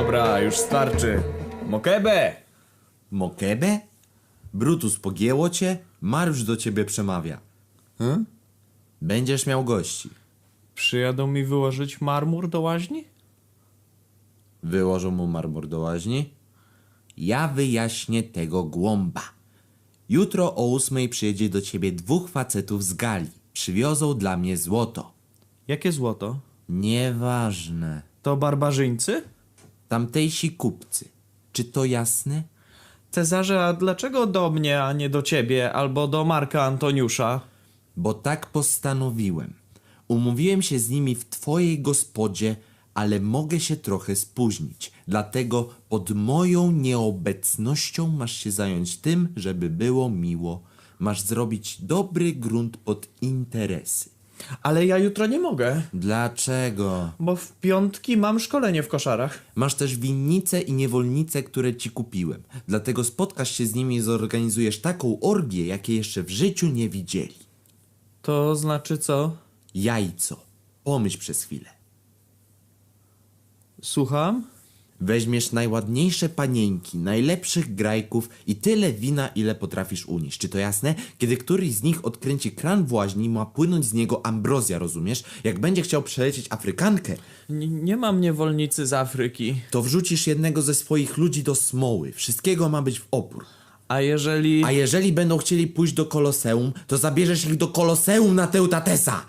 Dobra, już starczy. Mokebe! Mokebe? Brutus pogięło cię? Mariusz do ciebie przemawia. Hmm? Będziesz miał gości. Przyjadą mi wyłożyć marmur do łaźni? Wyłożą mu marmur do łaźni? Ja wyjaśnię tego głąba. Jutro o ósmej przyjedzie do ciebie dwóch facetów z Gali. Przywiozą dla mnie złoto. Jakie złoto? Nieważne. To barbarzyńcy? Tamtejsi kupcy. Czy to jasne? Cezarze, a dlaczego do mnie, a nie do ciebie, albo do Marka Antoniusza? Bo tak postanowiłem. Umówiłem się z nimi w twojej gospodzie, ale mogę się trochę spóźnić. Dlatego pod moją nieobecnością masz się zająć tym, żeby było miło. Masz zrobić dobry grunt pod interesy. Ale ja jutro nie mogę, Dlaczego? bo w piątki mam szkolenie w koszarach. Masz też winnice i niewolnice, które ci kupiłem. Dlatego spotkasz się z nimi i zorganizujesz taką orgię, jakiej jeszcze w życiu nie widzieli. To znaczy co? Jajco. Pomyśl przez chwilę. Słucham? Weźmiesz najładniejsze panieńki, najlepszych grajków i tyle wina, ile potrafisz unieść. Czy to jasne? Kiedy któryś z nich odkręci kran w łaźni, ma płynąć z niego ambrozja, rozumiesz? Jak będzie chciał przelecieć Afrykankę, N- nie mam niewolnicy z Afryki. to wrzucisz jednego ze swoich ludzi do smoły. Wszystkiego ma być w opór. A jeżeli... A jeżeli będą chcieli pójść do koloseum, to zabierzesz ich do koloseum na Teutatesa.